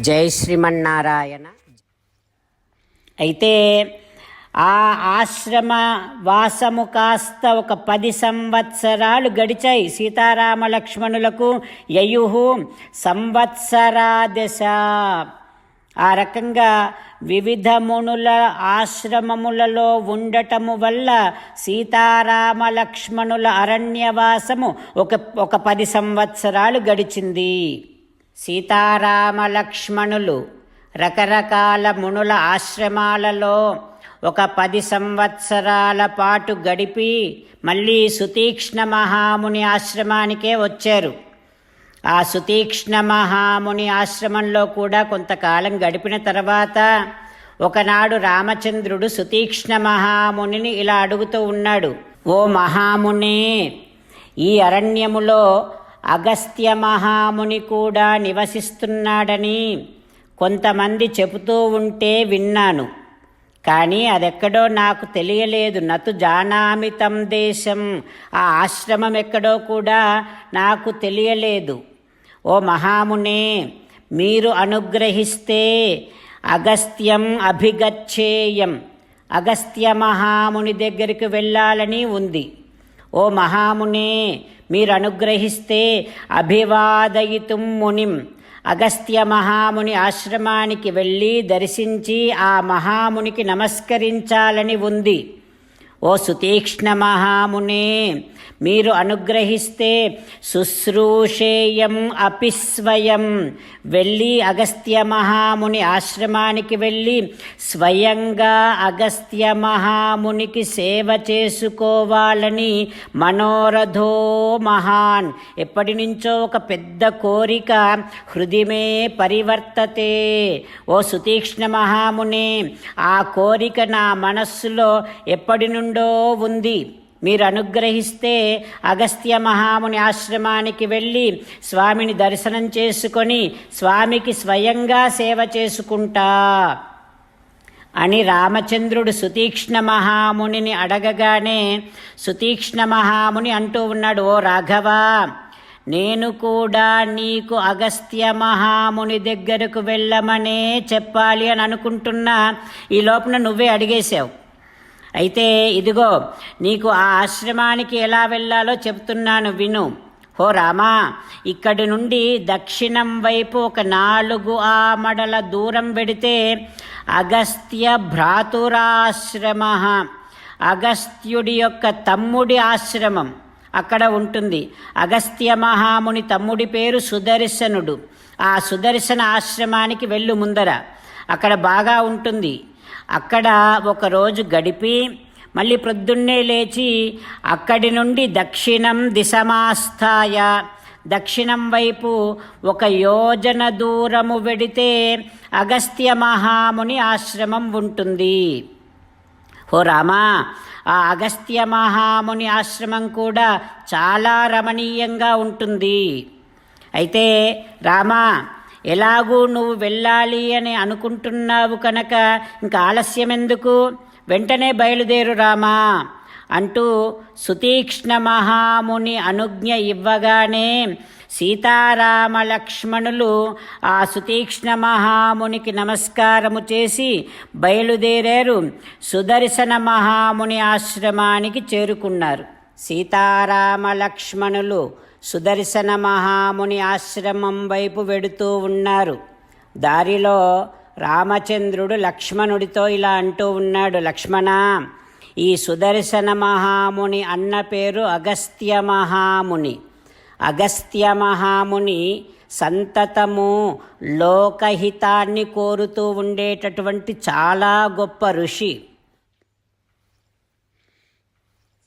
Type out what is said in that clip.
జై శ్రీమన్నారాయణ. అయితే ఆ ఆశ్రమ వాసము కాస్త ఒక పది సంవత్సరాలు గడిచాయి. సీతారామ లక్ష్మణులకు యయు సంవత్సరాదశ. ఆ రకంగా వివిధ మునుల ఆశ్రమములలో ఉండటము వల్ల సీతారామ లక్ష్మణుల అరణ్యవాసము ఒక ఒక పది సంవత్సరాలు గడిచింది. సీతారామ లక్ష్మణులు రకరకాల మునుల ఆశ్రమాలలో ఒక పది సంవత్సరాల పాటు గడిపి మళ్ళీ సుతీక్ష్ణ మహాముని ఆశ్రమానికే వచ్చారు. ఆ సుతీక్ష్ణ మహాముని ఆశ్రమంలో కూడా కొంతకాలం గడిపిన తర్వాత ఒకనాడు రామచంద్రుడు సుతీక్ష్ణ మహామునిని ఇలా అడుగుతూ ఉన్నాడు ఓ మహాముని ఈ అరణ్యములో అగస్త్య మహాముని కూడా నివసిస్తున్నాడని కొంతమంది చెబుతూ ఉంటే విన్నాను. కానీ అదెక్కడో నాకు తెలియలేదు. నతు జానామితం దేశం. ఆ ఆశ్రమం ఎక్కడో కూడా నాకు తెలియలేదు. ఓ మహామునే మీరు అనుగ్రహిస్తే అగస్త్యం అభిగచ్చేయం అగస్త్య మహాముని దగ్గరికి వెళ్ళాలని ఉంది. ఓ మహామునే మీరు అనుగ్రహిస్తే అభివాదయితుం మునిం. అగస్త్య మహాముని ఆశ్రమానికి వెళ్ళి దర్శించి ఆ మహామునికి నమస్కరించాలని ఉంది. ఓ సుతీక్ష్ణ మహామునే మీరు అనుగ్రహిస్తే శుశ్రూషేయం అపిస్వయం వెళ్ళి అగస్త్య మహాముని ఆశ్రమానికి వెళ్ళి స్వయంగా అగస్త్య మహామునికి సేవ చేసుకోవాలని మనోరథో మహాన్. ఎప్పటి నుంచో ఒక పెద్ద కోరిక హృదయమే పరివర్తతే. ఓ సుతీక్ష్ణ మహామునే ఆ కోరిక నా మనస్సులో ఎప్పటి నుండి ఉంది మీరు అనుగ్రహిస్తే అగస్త్య మహాముని ఆశ్రమానికి వెళ్ళి స్వామిని దర్శనం చేసుకొని స్వామికి స్వయంగా సేవ చేసుకుంటా. అని రామచంద్రుడు సుతీక్ష్ణ మహామునిని అడగగానే సుతీక్ష్ణ మహాముని అంటూ ఉన్నాడు ఓ రాఘవ నేను కూడా నీకు అగస్త్య మహాముని దగ్గరకు వెళ్ళమనే చెప్పాలి అని అనుకుంటున్నా. ఈ లోపల నువ్వే అడిగేశావు. అయితే ఇదిగో నీకు ఆ ఆశ్రమానికి ఎలా వెళ్ళాలో చెప్తున్నాను విను. హో రామా ఇక్కడి నుండి దక్షిణం వైపు ఒక నాలుగు ఆమడల దూరం పెడితే అగస్త్య భ్రాతురాశ్రమ అగస్త్యుడి యొక్క తమ్ముడి ఆశ్రమం. అక్కడ ఉంటుంది. అగస్త్య మహాముని తమ్ముడి పేరు సుదర్శనుడు. ఆ సుదర్శన ఆశ్రమానికి వెళ్ళు ముందర. అక్కడ బాగా ఉంటుంది. అక్కడ ఒకరోజు గడిపి మళ్ళీ ప్రొద్దున్నే లేచి అక్కడి నుండి దక్షిణం దిశమాస్థాయ. దక్షిణం వైపు ఒక యోజన దూరము వెడితే అగస్త్య మహాముని ఆశ్రమం ఉంటుంది. ఓ రామా ఆ అగస్త్య మహాముని ఆశ్రమం కూడా చాలా రమణీయంగా ఉంటుంది. అయితే రామా ఎలాగూ నువ్వు వెళ్ళాలి అని అనుకుంటున్నావు కనుక ఇంకా ఆలస్యం ఎందుకు వెంటనే బయలుదేరు రామా అంటూ సుతీక్ష్ణ మహాముని అనుజ్ఞ ఇవ్వగానే సీతారామ లక్ష్మణులు ఆ సుతీక్ష్ణ మహామునికి నమస్కారము చేసి బయలుదేరారు. సుదర్శన మహాముని ఆశ్రమానికి చేరుకున్నారు. సీతారామ లక్ష్మణులు సుదర్శన మహాముని ఆశ్రమం వైపు వెడుతూ ఉన్నారు. దారిలో రామచంద్రుడు లక్ష్మణుడితో ఇలా అంటూ ఉన్నాడు లక్ష్మణ ఈ సుదర్శన మహాముని అన్న పేరు అగస్త్య మహాముని. అగస్త్య మహాముని సంతతము లోకహితాన్ని కోరుతూ ఉండేటటువంటి చాలా గొప్ప ఋషి.